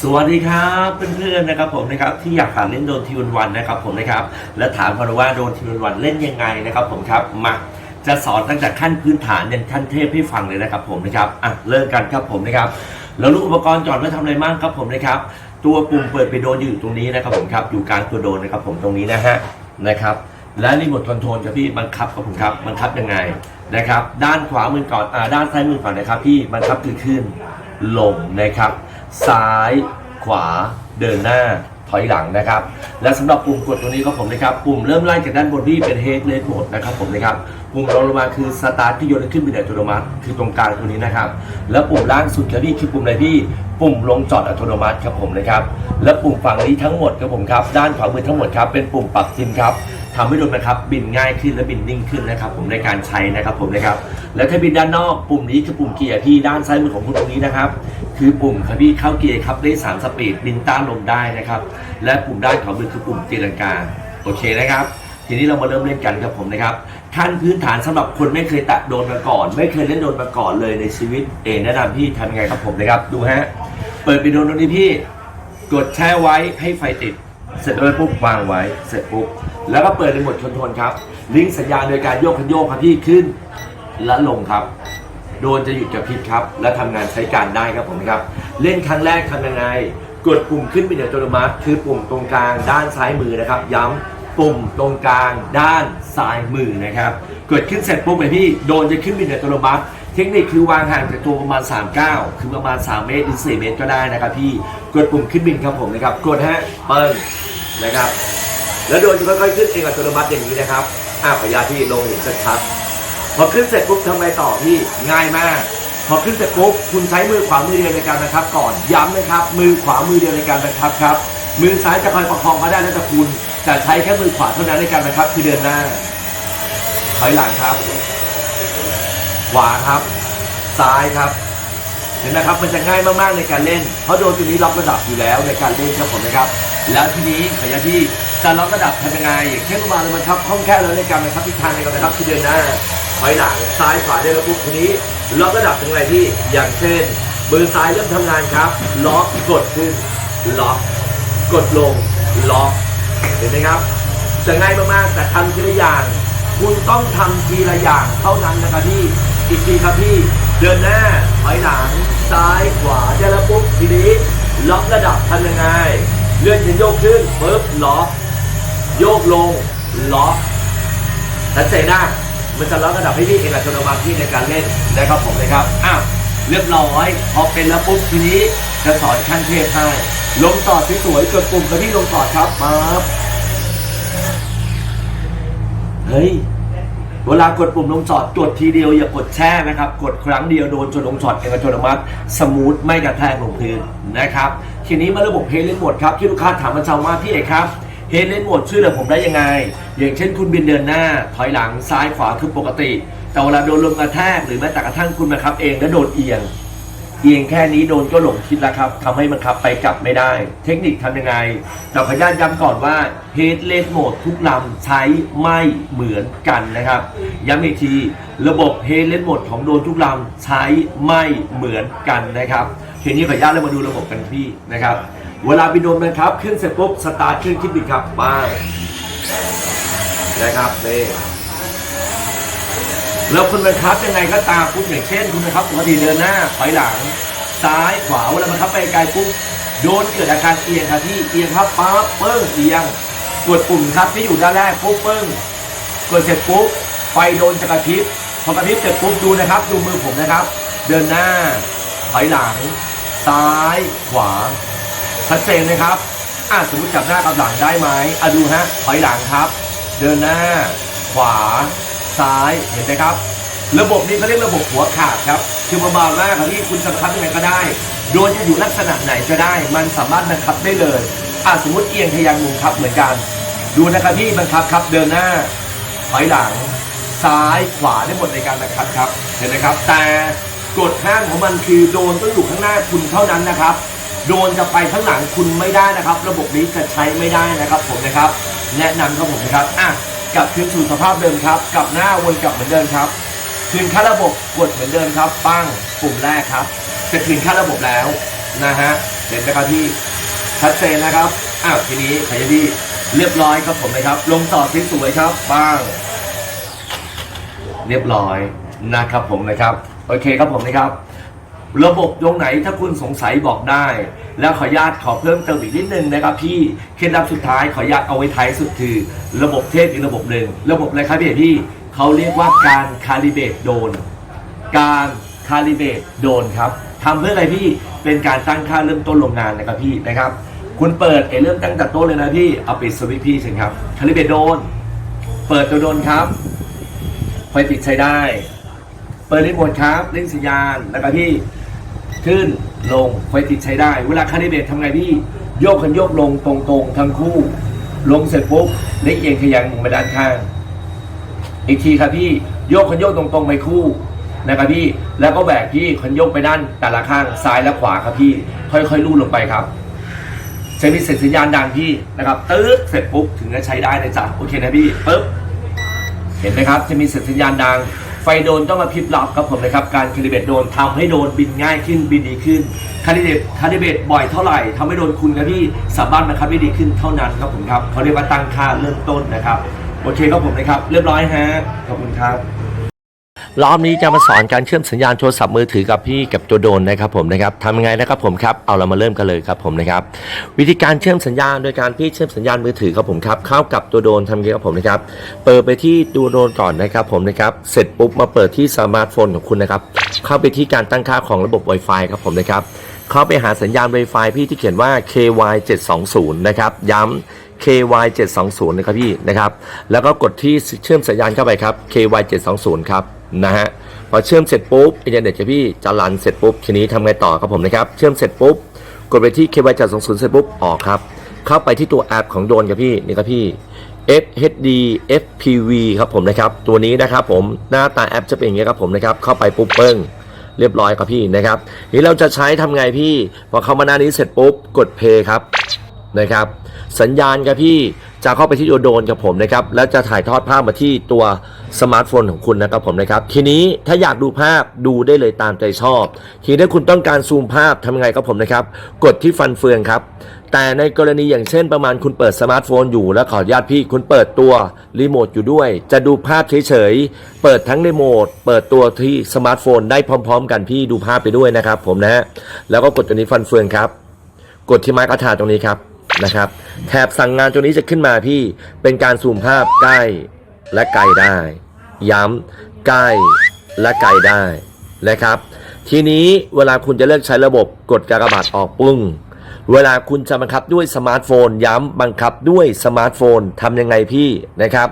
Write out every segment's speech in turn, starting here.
สวัสดีครับเพื่อนๆนะครับผมนะครับที่อยากหัดเล่นโดนทีวันวันนะครับผมนะครับและถามกันว่าโดนทีวันวันเล่นยังไงนะครับผมครับมาจะสอนตั้งแต่ขั้นพื้นฐานยันขั้นเทพให้ฟังเลยนะครับผมนะครับอะเริ่มกันครับผมนะครับแล้วลูกอุปกรณ์จอดไว้ทำอะไรบ้างครับผมนะครับตัวปุ่มเปิดไปโดนอยู่ตรงนี้นะครับผมครับอยู่กลางตัวโดนนะครับผมตรงนี้นะฮะนะครับและรีโมทคอนโทรลครับพี่บังคับครับผมครับบังคับยังไงนะครับ ด้านขวามือก่อนอ่าด้านซ้ายมือก่อนนะครับพี่บังคับคือขึ้นลงนะครับ ซ้าย ขวา เดินหน้า ถอยหลังนะครับ และสำหรับปุ่มกดตรงนี้ครับผมนะครับปุ่มเริ่มไล่จากด้านบนที่เป็น head rate mode นะครับผมนะครับปุ่มรองลงมาคือ start ที่โยนขึ้นเป็นอัตโนมัติคือตรงกลางตรงนี้นะครับ แล้วปุ่มล่างสุดครับพี่คือปุ่มอะไรพี่ปุ่มลงจอดอัตโนมัติครับผมนะครับ และปุ่มฝั่งนี้ทั้งหมดครับผมครับด้านขวามือทั้งหมดครับเป็นปุ่มปรับทิมครับ ทำให้รถนะครับบินง่ายขึ้นและบินนิ่งขึ้นนะครับ ผมในการใช้นะครับผมนะครับ แล้วถ้าบินด้านนอกปุ่มนี้คือปุ่มเกียร์ที่ด้านซ้ายมือของคุณตรงนี้นะครับ คือปุ่มคับพี่เข้าเกียร์ครับได้สามสปีดบินต้านลมได้นะครับ และปุ่มด้านขวามือคือปุ่มตีลังกาโอเคนะครับทีนี้เรามาเริ่มเล่นกันครับผมนะครับขั้นพื้นฐานสำหรับคนไม่เคยแตะโดนมาก่อน ไม่เคยเล่นโดนมาก่อนเลยในชีวิตเองแนะนำพี่ทำยังไงครับผมนะครับ ดูฮะเปิดไปโดนตรงนี้พี่ กดแช่ไว้ให้ไฟติด เสร็จแล้วปุ๊บวางไว้ เสร็จปุ๊บ แล้วก็เปิดในโหมดคอนทรลครับ ลิงก์สัญญาณโดยการโยกคันโยกครับที่ขึ้นและลงครับ โดนจะหยุดกระพริบครับ และทำงานใช้การได้ครับผมครับ เล่นครั้งแรกทำยังไง กดปุ่มขึ้นเป็นอัตโนมัติ คือปุ่มตรงกลางด้านซ้ายมือนะครับ ย้ำปุ่มตรงกลางด้านซ้ายมือนะครับ กดขึ้นเสร็จปุ๊บเลยพี่โดนจะขึ้นเป็นอัตโนมัติ เทคนิคคือวางห่างจากตัวประมาณ 3 9 คือประมาณ 3 เมตรหรือ 4 เมตรก็ได้นะครับพี่ กดปุ่มขึ้นบินครับผมนะครับ กดฮะเปิ้ลนะครับ แล้วโดนจะค่อยๆขึ้นเองอัตโนมัติอย่างนี้นะครับอ่าขออนุญาที่ลงเห็นชัดๆพอขึ้นเสร็จปุ๊บทำไงต่อพี่ ง่ายมาก พอขึ้นเสร็จปุ๊บคุณใช้มือขวามือเดียวในการบังคับก่อน ย้ำนะครับ มือขวามือเดียวในการบังคับครับ มือซ้ายจะคอยประคองมาได้แล้วแต่คุณ จะใช้แค่มือขวาเท่านั้นในการบังคับคือเดินหน้า ถอยหลังครับ วาครับ ซ้ายครับ เห็นไหมครับมันจะง่ายมากๆในการเล่น เพราะโดนตัวนี้ล็อกระดับอยู่แล้วในการเล่นครับผมนะครับ แล้วทีนี้ขยะที่จะล็อกระดับทำยังไงอย่างเช่นประมามันครับคล่องแคล่วแล้วในการนะครับทิศทางในการนะครับคือเดินหน้าถอยหลังซ้ายขวาได้แล้วปุ๊บทีนี้ล็อกระดับถึงอะไรที่อย่างเช่นมือซ้ายเริ่มทำงานครับ ล็อกกดขึ้น ล็อกกดลง ล็อก เห็นไหมครับ จะง่ายมากๆแต่ทำทีละอย่าง คุณต้องทำทีละอย่างเท่านั้นนะครับพี่ อีกทีครับพี่ เดินหน้าถอยหลัง ซ้ายขวาได้แล้วปุ๊บทีนี้ล็อกระดับทำยังไง เลื่อนจะโยกขึ้นปุ๊บล็อกโยกลงล็อกชัดเจนนะมันจะล็อกระดับให้พี่เองอัตโนมัติที่ในการเล่นนะครับผมเลยครับอ้าวเรียบร้อยพอเป็นแล้วปุ๊บทีนี้จะสอนขั้นเทพให้ลงต่อสวยๆกดปุ่มกับที่ลงต่อครับปั๊บเฮ้ย เวลากดปุ่มลงจอดกดทีเดียวอย่ากดแช่นะครับ กดครั้งเดียวโดนจนลงจอดเองอัตโนมัติสมูทไม่กระแทกลงพื้นนะครับ ทีนี้มาระบบเฮเลนโหมดครับที่ลูกค้าถามมาชาวว่าพี่เอกครับเฮเลนโหมดช่วยเหลือผมได้ยังไง อย่างเช่นคุณบินเดินหน้า ถอยหลังซ้ายขวาคือปกติ แต่เวลาโดนลมกระแทกหรือแม้แต่กระทั่งคุณนะครับเองแล้วโดนเอียง เอียงแค่นี้โดนก็หลงคิดแล้วครับทำให้มันขับไปกลับไม่ได้ เทคนิคทำยังไงแต่ขออนุญาตย้ำก่อนว่า Head l e s Mode ทุกลำใช้ไม่เหมือนกันนะครับ ย้ำอีกที ระบบ Head l e s Mode ของโดนทุกลำใช้ไม่เหมือนกันนะครับทีนี้ขออนุญาตเรามาดูระบบกันพี่นะครับ เวลาบินโดนนะครับ ขึ้นเสร็จปุ๊บสตาร์ทเครื่องคิดบินครับป้างนะครับนี่ แล้วคุณบังคับยังไงก็ตามปุ๊บอย่างเช่น คุณบังคับปกติเดินหน้าถอยหลัง ซ้ายขวาเวลาบังคับไปไกลปุ๊บโดนเกิดอาการเอียงครับที่เอียงครับปั๊บเปิ้งเอียงกดปุ่มครับที่อยู่ด้านแรกปุ๊บเปิ้งกดเสร็จปุ๊บไฟโดนจะกระพริบพอกระพริบเสร็จปุ๊บดูนะครับ ดูมือผมนะครับ เดินหน้าถอยหลัง ซ้ายขวาชัดเจนนะครับอะสมมติจับหน้ากับหลังได้ไหมอะดูฮะถอยหลังครับ เดินหน้า ขวา ซ้ายเห็นไหมครับ ระบบนี้เขาเรียกระบบหัวขาดครับ คือประมาณว่าครับที่คุณจะบังคับยังไงก็ได้โดยจะอยู่ลักษณะไหนก็ได้ มันสามารถบังคับได้เลยอะสมมติเอียงทะยางมุมครับเหมือนกัน ดูนะครับพี่บังคับครับเดินหน้าถอยหลัง ซ้ายขวาได้หมดในการบังคับครับ เห็นไหมครับ แต่กฎห้ามของมันคือโดนต้องอยู่ข้างหน้าคุณเท่านั้นนะครับ โดนจะไปข้างหลังคุณไม่ได้นะครับ ระบบนี้จะใช้ไม่ได้นะครับผมนะครับ แนะนำครับผมนะครับอะ กลับคืนสู่สภาพเดิมครับ กลับหน้าวนกลับเหมือนเดิมครับ คืนค่าระบบกดเหมือนเดิมครับ ปั้งปุ่มแรกครับ จะคืนค่าระบบแล้วนะฮะเห็นไหมครับพี่ชัดเจนนะครับอ้าวทีนี้ขยันดีเรียบร้อยครับผมนะครับ ลงต่อที่สวยครับบ้งเรียบร้อยนะครับผมนะครับ โอเคครับผมนะครับ ระบบตรงไหนถ้าคุณสงสัยบอกได้ แล้วขออนุญาตขอเพิ่มเติมอีกนิดนึงนะครับพี่เคล็ดลับสุดท้ายขออนุญาตเอาไว้ท้ายสุดคือ ระบบเทพอีกระบบหนึ่งระบบอะไรครับพี่เอกพี่เขาเรียกว่าการคาลิเบตโดน การคาลิเบตโดนครับทำเพื่ออะไรพี่เป็นการตั้งค่าเริ่มต้นโรงงานนะครับพี่นะครับ คุณเปิดเอเริ่มตั้งแต่ต้นเลยนะพี่เอาปิดสวิตช์พี่เชิญครับคาลิเบตโดน เปิดตัวโดนครับไฟติดใช้ได้ เปิดรีโมทครับเร่งสัญญาณแล้วก็ที่ ขึ้นลงไฟติดใช้ได้ เวลาคาลิเบตทำไงพี่ โยกคันโยกลงตรงๆทั้งคู่ ลงเสร็จปุ๊บเล็กเอียงขยันไปด้านข้าง อีกทีครับพี่โยกคันโยกตรงๆไปคู่นะครับพี่แล้วก็แบกพี่คันโยกไปด้านแต่ละข้างซ้ายและขวาครับพี่ ค่อยๆลู่ลงไปครับจะมีเสร็จสัญญาณดังพี่นะครับตื๊ดเสร็จปุ๊บถึงจะใช้ได้เลยจ้ะโอเคนะพี่ปึ๊บเห็นไหมครับจะมีสัญญาณดัง ไฟโดนต้องมาพิบลับครับผมนะครับ การคาลิเบตโดนทำให้โดนบินง่ายขึ้นบินดีขึ้นคาลิเบตคาลิเบตบ่อยเท่าไหร่ทำให้โดนคุณครับพี่สามารถบังคับได้ดีขึ้นเท่านั้นครับผมครับเขาเรียกว่าตั้งค่าเริ่มต้นนะครับ โอเคครับผมนะครับ เรียบร้อยฮะขอบคุณครับ รอบนี้จะมาสอนการเชื่อมสัญญาณโทรศัพท์มือถือกับพี่กับตัวโดนนะครับผมนะครับทำยังไงนะครับผมครับเอาเรามาเริ่มกันเลยครับผมนะครับวิธีการเชื่อมสัญญาณโดยการพี่เชื่อมสัญญาณมือถือครับผมครับเข้ากับตัวโดนทำยังไงครับผมนะครับเปิดไปที่ตัวโดนก่อนนะครับผมนะครับเสร็จปุ๊บมาเปิดที่สมาร์ทโฟนของคุณนะครับเข้าไปที่การตั้งค่าของระบบ Wi-Fi ครับผมนะครับเข้าไปหาสัญญาณ Wi-Fi พี่ที่เขียนว่า KY 720นะครับย้ำ KY 720นะครับพี่นะครับแล้วก็กดที่เชื่อมสัญญาณเข้าไปครับ KY 720ครับ นะฮะพอเชื่อมเสร็จปุ๊บอินเทอร์เน็ตครับพี่จะรันเสร็จปุ๊บทีนี้ทำไงต่อครับผมนะครับ เชื่อมเสร็จปุ๊บกดไปที่ KY 720เสร็จปุ๊บออกครับ เข้าไปที่ตัวแอปของโดนครับพี่นี่ครับพี่ FHD FPV ครับผมนะครับ ตัวนี้นะครับผมหน้าตาแอปจะเป็นอย่างนี้ครับผมนะครับ เข้าไปปุ๊บเปิ้งเรียบร้อยครับพี่นะครับนี่เราจะใช้ทำไงพี่ พอเข้ามาหน้านี้เสร็จปุ๊บกดเพย์ครับนะครับ สัญญาณครับพี่จะเข้าไปที่ตัวโดรนกับผมนะครับ แล้วจะถ่ายทอดภาพมาที่ตัวสมาร์ทโฟนของคุณนะครับผมนะครับ ทีนี้ถ้าอยากดูภาพดูได้เลยตามใจชอบ ทีนี้ถ้าคุณต้องการซูมภาพทำไงครับผมนะครับ กดที่ฟันเฟืองครับ แต่ในกรณีอย่างเช่นประมาณคุณเปิดสมาร์ทโฟนอยู่แล้วขออนุญาตพี่คุณเปิดตัวรีโมทอยู่ด้วย จะดูภาพเฉยๆเปิดทั้งรีโมทเปิดตัวที่สมาร์ทโฟนได้พร้อม ๆ กันพี่ดูภาพไปด้วยนะครับ ผมนะฮะแล้วก็กดตัวนี้ฟันเฟืองครับ กดที่ไม้กระถาตรงนี้ครับ นะครับ แถบสั่งงานตัวนี้จะขึ้นมาพี่เป็นการซูมภาพใกล้และไกลได้ ย้ำใกล้และไกลได้นะครับ ทีนี้เวลาคุณจะเลือกใช้ระบบกดกากบาทออกปึ้ง เวลาคุณจะบังคับด้วยสมาร์ทโฟน ย้ำบังคับด้วยสมาร์ทโฟนทำยังไงพี่นะครับ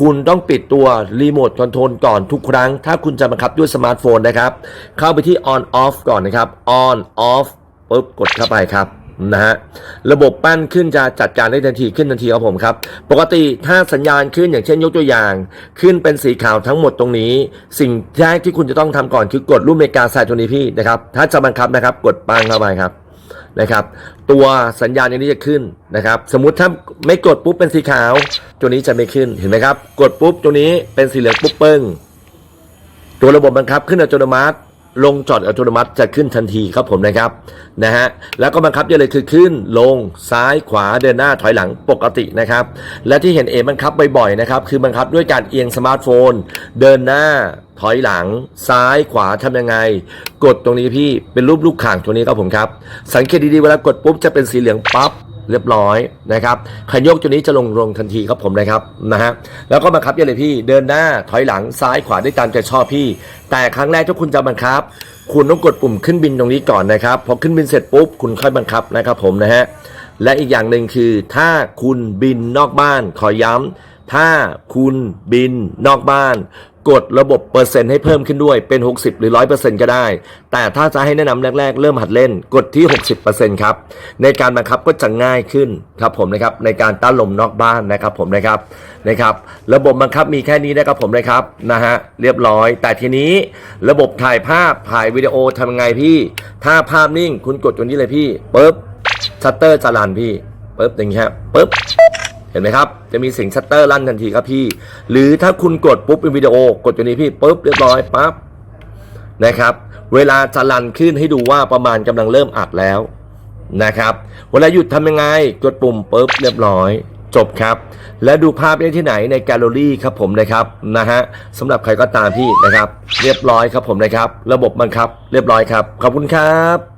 คุณต้องปิดตัวรีโมทคอนโทรลก่อนทุกครั้ง ถ้าคุณจะบังคับด้วยสมาร์ทโฟนนะครับ เข้าไปที่ on off ก่อนนะครับ on off ปุ๊บกดเข้าไปครับ นะฮะระบบปั้นขึ้นจะจัดการได้ทันทีขึ้นทันทีครับผมครับ ปกติถ้าสัญญาณขึ้นอย่างเช่นยกตัวอย่าง ขึ้นเป็นสีขาวทั้งหมดตรงนี้ สิ่งแรกที่คุณจะต้องทำก่อนคือกดรูปเมกาไซต์ตัวนี้พี่นะครับ ถ้าจะบังคับนะครับ กดปังเข้าไปครับนะครับ ตัวสัญญาณอย่างนี้จะขึ้นนะครับ สมมุติถ้าไม่กดปุ๊บเป็นสีขาว ตัวนี้จะไม่ขึ้นเห็นไหมครับ กดปุ๊บตัวนี้เป็นสีเหลืองปุ๊บเปิ้งตัวระบบบังคับขึ้นอัตโนมัติ ลงจอดอัตโนมัติจะขึ้นทันทีครับผมนะครับนะฮะแล้วก็บังคับได้เลยคือขึ้นลงซ้ายขวาเดินหน้าถอยหลังปกตินะครับ และที่เห็นเอบังคับบ่อยๆนะครับคือบังคับด้วยการเอียงสมาร์ทโฟน เดินหน้าถอยหลัง ซ้ายขวาทำยังไง กดตรงนี้พี่เป็นรูปลูกข่างตัวนี้ครับผมครับ สังเกตดีๆเวลากดปุ๊บจะเป็นสีเหลืองปั๊บ เรียบร้อยนะครับขันโยกตัวนี้จะลงลงทันทีครับผมนะครับนะฮะแล้วก็บังคับยังไงพี่เดินหน้าถอยหลังซ้ายขวาได้ตามใจชอบพี่ แต่ครั้งแรกถ้าคุณจะบังคับ คุณต้องกดปุ่มขึ้นบินตรงนี้ก่อนนะครับพอขึ้นบินเสร็จปุ๊บคุณค่อยบังคับนะครับผมนะฮะและอีกอย่างหนึ่งคือ ถ้าคุณบินนอกบ้านขอย้ำถ้าคุณบินนอกบ้าน กดระบบเปอร์เซ็นต์ให้เพิ่มขึ้นด้วยเป็น 60 หรือ 100%ก็ได้ แต่ถ้าจะให้แนะนำแรก ๆ เริ่มหัดเล่นกดที่ 60%ครับ ในการบังคับก็จะง่ายขึ้นครับผมนะครับในการต้านลมนอกบ้านนะครับผมนะครับนะครับ ระบบบังคับมีแค่นี้นะครับผมนะครับนะฮะเรียบร้อย แต่ทีนี้ระบบถ่ายภาพถ่ายวิดีโอทำยังไงพี่ ถ้าภาพนิ่งคุณกดตัวนี้เลยพี่ปุ๊บชัตเตอร์จะรันพี่ปุ๊บอย่างนี้ครับปุ๊บ ห็นไหมครับ จะมีเสียงชัตเตอร์ลั่นทันทีครับพี่ หรือถ้าคุณกดปุ๊บเป็นวิดีโอกดตัวนี้พี่ปุ๊บเรียบร้อยปั๊บนะครับ เวลาจะรันขึ้นให้ดูว่าประมาณกำลังเริ่มอัดแล้วนะครับ เวลาหยุดทำยังไงกดปุ่มปุ๊บเรียบร้อย จบครับ และดูภาพได้ที่ไหนในแกลเลอรี่ครับผมนะครับนะฮะสำหรับใครก็ตามที่นะครับ เรียบร้อยครับผมนะครับ ระบบบังคับ เรียบร้อยครับขอบคุณครับ